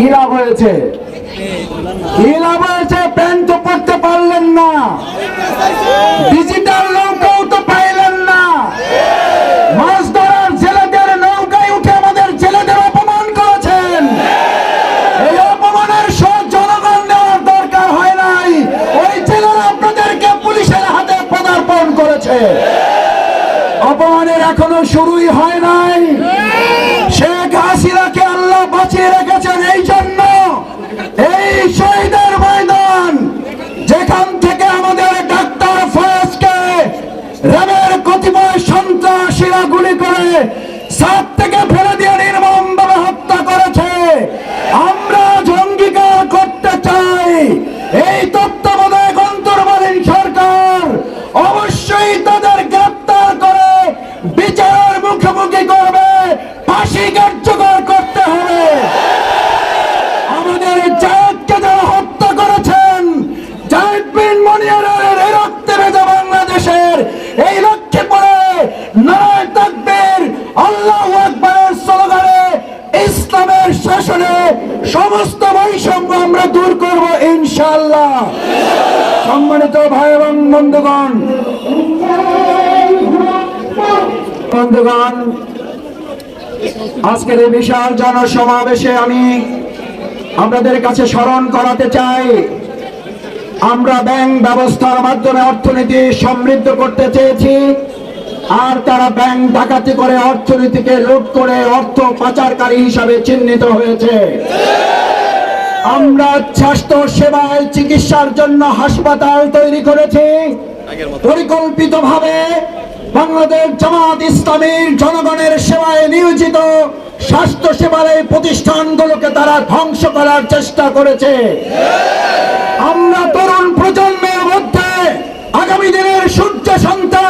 কি লাভ হয়েছে? কি লাভ হয়েছে? প্যান্ট তো পড়তে পারলেন না। ডিজিটাল নৌকাও তো পাইলেন না। মাছ ধরার জেলেদের নৌকায় উঠে আমাদের জেলেদের অপমান করেছেন। এই অপমানের সব জনগণ দেওয়ার দরকার হয় নাই। ওই জেলেরা আপনাদেরকে পুলিশের হাতে পদার্পণ করেছে। অপমানের এখনও শুরুই হয় নাই। সন্ত্রাসীরা গুলি করে সাত থেকে ফেলে দিয়ে নির্মমভাবে হত্যা করেছে। আমরা অঙ্গীকার করতে চাই। এই তত্ত্বাবধায়ক সরকার। অবশ্যই তাদের গ্রেপ্তার করে বিচারের মুখোমুখি করবে। ফাঁসি কার্যকর করতে হবে। আমাদের জায়দকে যারা হত্যা করেছেন, জায়দ বিন মনিয়ারের রক্তে বাংলাদেশের এই আমরা দূর করব ইনশাআল্লাহ। সম্মানিত ভাই এবং বন্ধুগণ। বন্ধুগণ, আজকের এই বিশাল জনসমাবেশে আমি আপনাদের কাছে স্মরণ করাতে চাই, আমরা ব্যাংক ব্যবস্থার মাধ্যমে অর্থনীতি সমৃদ্ধ করতে চেয়েছি, আর তারা ব্যাংক ডাকাতি করে অর্থনীতিকে লুট করে অর্থ পাচারকারী হিসাবে চিহ্নিত হয়েছে। আমরা স্বাস্থ্য সেবায় চিকিৎসার জন্য হাসপাতাল তৈরি করেছি। পরিকল্পিতভাবে বাংলাদেশ জামাত ইসলামীর জনগণের সেবায় নিয়োজিত স্বাস্থ্য সেবার এই প্রতিষ্ঠানগুলোকে তারা ধ্বংস করার চেষ্টা করেছে। আমরা তরুণ প্রজন্মের মধ্যে আগামী দিনের সূর্য সন্তান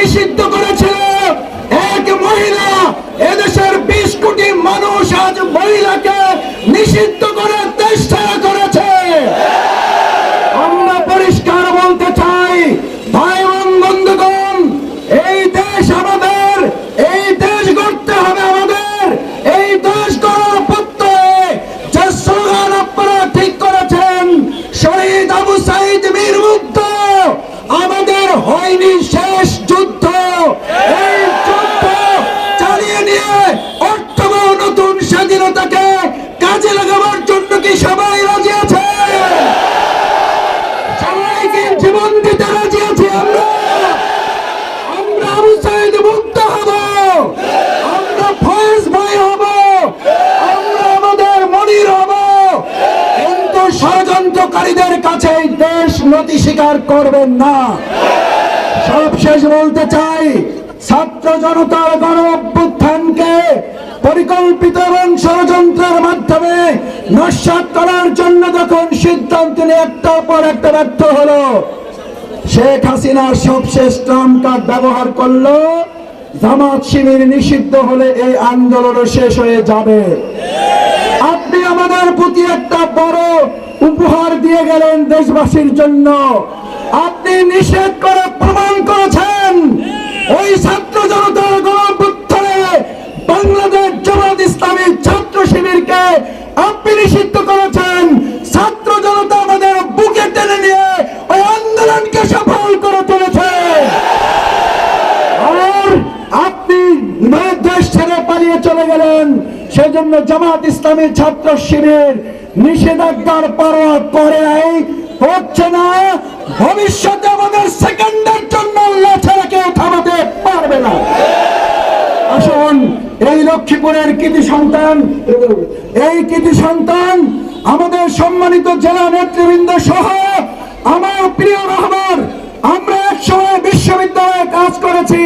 নিষিদ্ধ করেছিল এক মহিলা এদেশের বিশ কোটি মানুষ আজ মহিলাকে নিষিদ্ধ করে দেশ ছাড়া করেছে। আমরা পরিষ্কার বলতে চাই, ভাই বন্ধুগণ, এই দেশ আমাদের, এই দেশ গড়তে হবে আমাদের, এই দেশ গড়ার প্রত্যয়ে যে স্লোগান আপনারা ঠিক করেছেন, শহীদ আবু সাইদ মীর মুক্ত হয়নি শেষ যুদ্ধ, এই যুদ্ধ চালিয়ে নিয়ে অর্থবহ নতুন স্বাধীনতাকে কাজে লাগাবার জন্য কি সবাই রাজি আছে? ষড়যন্ত্রকারীদের কাছে দেশ নতি স্বীকার করবেন না। সব শেষ বলতে চাই, ছাত্র জনতার গণ অভ্যুত্থানকে পরিকল্পিত এবং ষড়যন্ত্রের মাধ্যমে নস্বাত করার জন্য যখন সিদ্ধান্ত নিয়ে একটার পর একটা ব্যর্থ হলো, শেখ হাসিনার সবশেষ ট্রাম্প কার্ড ব্যবহার করল, জামাত শিবির নিষিদ্ধ হলে এই আন্দোলনও শেষ হয়ে যাবে। আপনি আমাদের প্রতি একটা বড় উপহার দিয়ে গেলেন দেশবাসীর জন্য। আপনি নিষেধ করে প্রমাণ করেছেন। ওই ছাত্র জনতার গণপুত্রে বাংলাদেশ জামাত ইসলামী ছাত্র শিবিরকে আপনি নিষিদ্ধ করেছেন। ছাত্র জনতা আমাদের বুকে টেনে নিয়ে ওই আন্দোলনকে সফল করে তুলেছে। আর আপনি দেশ ছেড়ে পালিয়ে চলে গেলেন। সেজন্য জামাত ইসলামী ছাত্র শিবির নিষেধাজ্ঞার পরোয়া করে ভবিষ্যতে আমাদের সেকেন্ডের জন্য আল্লাহ ছাড়া কেউ থামাতে পারবে না। আসুন, এই লক্ষ্মীপুরের কৃতি সন্তান, এই কৃতি সন্তান, আমাদের সম্মানিত জেলা নেতৃবৃন্দ সহ আমার প্রিয় রহমান, আমরা একসময় বিশ্ববিদ্যালয়ে কাজ করেছি।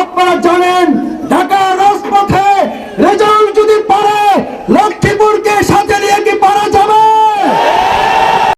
আপনারা জানেন